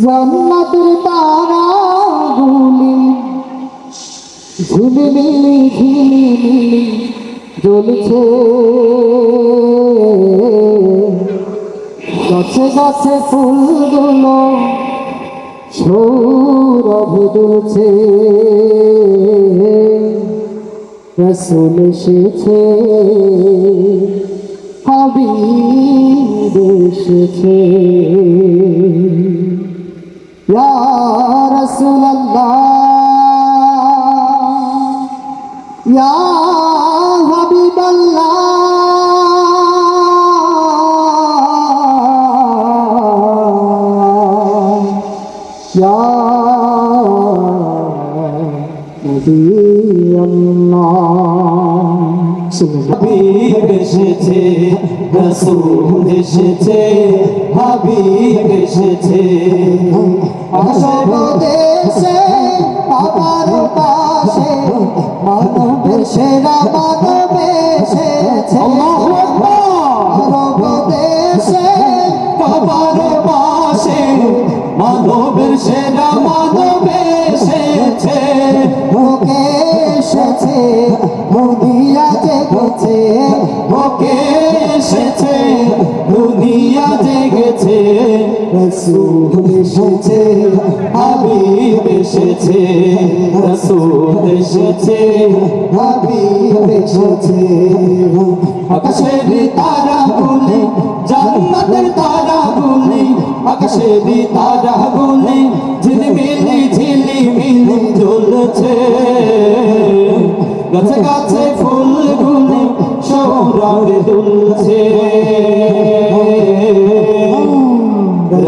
জান্নাতের তারা গুলি ফুলগুলো সৌরভ দুলছে। রসুল এসেছে। ইয়া হাবিবাল্লাহ। ইয়া নবী হাবিব এসেছে রসুল এসেছে হাবিব এসেছে। সর্বদেশে সেরা মানব এসেছে বাবার পাশে মানবের সেরা মানব এসেছে। ওকে এসেছে দুনিয়া জেগেছে। ওকে এসেছে দুনিয়া জেগেছে। রসুল এসেছে হাবিব এসেছে রসুল এসেছে হাবিব এসেছে আকাশের তারা গুলি জান্নাতের তারা গুলি আকাশের তারা গুলি ঝিলমিলি জ্বলছে গাছে গাছে ফুলগুলি, সৌরভে দুলছে।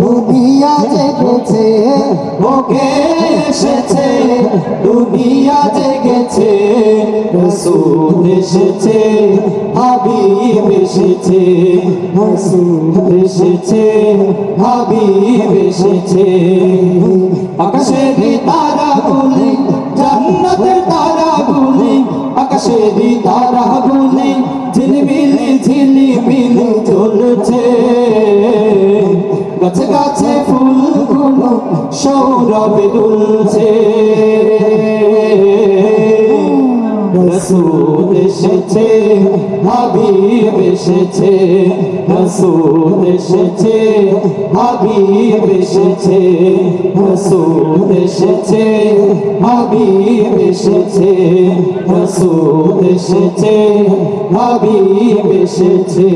দুনিয়া জেগেছে ওকে এসেছে। দুনিয়া জেগেছে রসুল এসেছে, হাবিব এসেছে। রসুল এসেছে, হাবিব এসেছে। আকাশের তারা গুলি জান্নাতের তারা গুলি আকাশের তারা গুলি ঝিলমিলি, ঝিলিমিলি জ্বলছে সৌরভে দুলছে রসুল এসেছে হাবিব এসেছে রসুল এসেছে হাবিব এসেছে রসুল এসেছে হাবিব এসেছে রসুল এসেছে হাবিব এসেছে